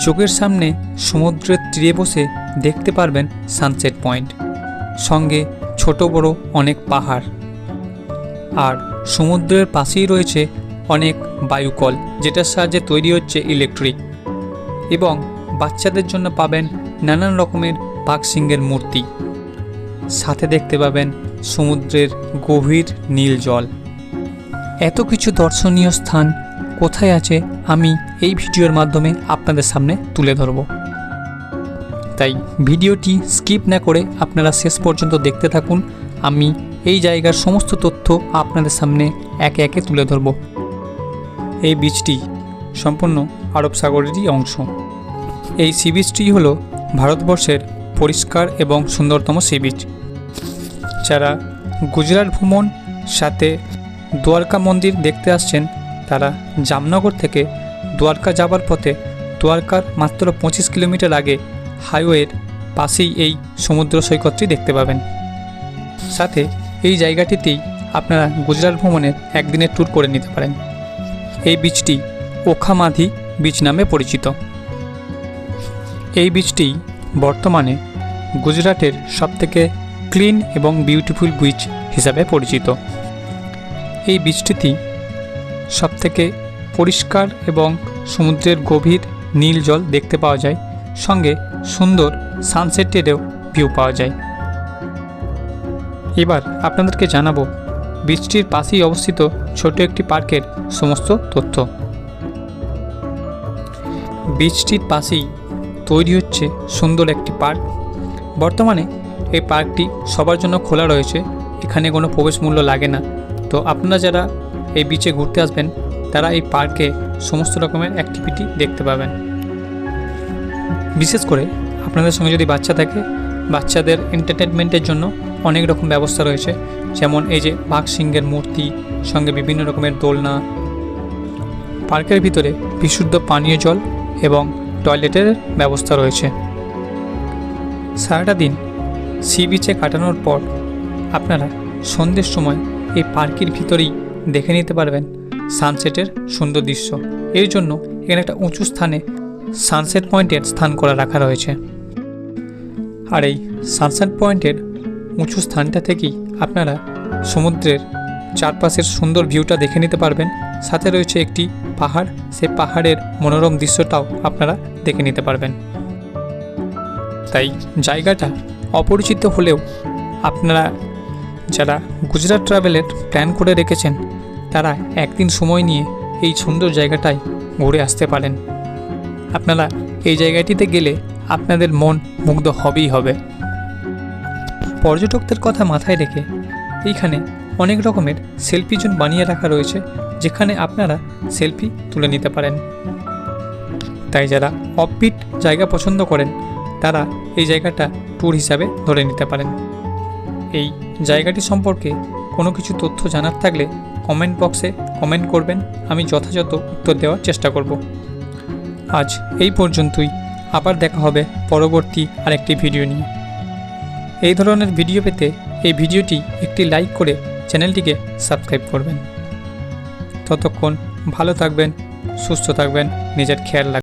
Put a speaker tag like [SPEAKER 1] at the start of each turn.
[SPEAKER 1] চোখের সামনে সমুদ্রের তীরে বসে দেখতে পারবেন সানসেট পয়েন্ট সঙ্গে ছোট বড় অনেক পাহাড়। আর সমুদ্রের পাশেই রয়েছে অনেক বায়ুকল, যেটার সাহায্যে তৈরি হচ্ছে ইলেকট্রিক এবং বাচ্চাদের জন্য পাবেন নানান রকমের সিংহের মূর্তি। সাথে দেখতে পাবেন সমুদ্রের গভীর নীল জল। এত কিছু দর্শনীয় স্থান কোথায় আছে, আমি এই ভিডিওর মাধ্যমে আপনাদের সামনে তুলে ধরব। তাই ভিডিওটি স্কিপ না করে আপনারা শেষ পর্যন্ত দেখতে থাকুন। আমি এই জায়গার সমস্ত তথ্য আপনাদের সামনে একে একে তুলে ধরব। এই বীজটি সম্পূর্ণ আরব সাগরেরই অংশ। এই সি বিচটি হল ভারতবর্ষের পরিষ্কার এবং সুন্দরতম সি বিচ যারা গুজরাট ভ্রমণ সাথে দ্বারকা মন্দির দেখতে আসছেন তারা জামনগর থেকে দ্বারকা যাবার পথে দ্বারকার মাত্র পঁচিশ কিলোমিটার আগে হাইওয়ের পাশেই এই সমুদ্র সৈকতটি দেখতে পাবেন। সাথে এই জায়গাটিতেই আপনারা গুজরাট ভ্রমণের একদিনের ট্যুর করে নিতে পারেন। এই বীচটি ওখামাধি বীচ নামে পরিচিত। এই বীচটি বর্তমানে গুজরাটের সবথেকে ক্লিন এবং বিউটিফুল বিচ হিসাবে পরিচিত। এই বীচটিতেই সবথেকে পরিষ্কার এবং সমুদ্রের গভীর নীল জল দেখতে পাওয়া যায়। সঙ্গে সুন্দর সানসেটেরও ভিউ পাওয়া যায়। এবার আপনাদেরকে জানাব বীচটির পাশেই অবস্থিত ছোট একটি পার্কের সমস্ত তথ্য। বীচটির পাশেই তৈরি হচ্ছে সুন্দর একটি পার্ক। বর্তমানে এই পার্কটি সবার জন্য খোলা রয়েছে, এখানে কোনো প্রবেশ মূল্য লাগে না। তো আপনারা যারা এই বিচে ঘুরতে আসবেন, তারা এই পার্কে সমস্ত রকমের অ্যাক্টিভিটি দেখতে পাবেন। বিশেষ করে আপনাদের সঙ্গে যদি বাচ্চা থাকে, বাচ্চাদের এন্টারটেনমেন্টের জন্য অনেক রকম ব্যবস্থা রয়েছে, যেমন এই যে বাঘ সিংহের মূর্তি, সঙ্গে বিভিন্ন রকমের দোলনা। পার্কের ভিতরে বিশুদ্ধ পানীয় জল এবং টয়লেটের ব্যবস্থা রয়েছে। সারাটা দিন সি বিচে কাটানোর পর আপনারা সন্ধ্যের সময় এই পার্কের ভিতরেই দেখে নিতে পারবেন সানসেটের সুন্দর দৃশ্য। এর জন্য এখানে একটা উঁচু স্থানে সানসেট পয়েন্টের স্থান করা রাখা রয়েছে। আর এই সানসেট পয়েন্টের উঁচু স্থানটা থেকেই আপনারা সমুদ্রের চারপাশের সুন্দর ভিউটা দেখে নিতে পারবেন। সাথে রয়েছে একটি পাহাড়, সে পাহাড়ের মনোরম দৃশ্যটাও আপনারা দেখে নিতে পারবেন। তাই জায়গাটা অপরিচিত হলেও আপনারা যারা গুজরাট ট্রাভেলের প্ল্যান করে রেখেছেন, তারা একদিন সময় নিয়ে এই সুন্দর জায়গাটায় ঘুরে আসতে পারেন। আপনারা এই জায়গাটিতে গেলে আপনাদের মন মুগ্ধ হবেই হবে। পর্যটকদের কথা মাথায় রেখে এইখানে অনেক রকমের সেলফি জোন বানিয়ে রাখা রয়েছে, যেখানে আপনারা সেলফি তুলে নিতে পারেন। তাই যারা অফবিট জায়গা পছন্দ করেন, তারা এই জায়গাটা ট্যুর হিসাবে ধরে নিতে পারেন। এই জায়গাটি সম্পর্কে কোনো কিছু তথ্য জানার থাকলে কমেন্ট বক্সে কমেন্ট করবেন। আমি যথাযথ উত্তর দেওয়ার চেষ্টা করব। আজ এই পর্যন্তই। আবার দেখা হবে পরবর্তী আরেকটি ভিডিও নিয়ে। এই ধরনের ভিডিও পেতে এই ভিডিওটি একটি লাইক করে চ্যানেলটিকে সাবস্ক্রাইব করবেন। ততক্ষণ ভালো থাকবেন, সুস্থ থাকবেন, নিজের খেয়াল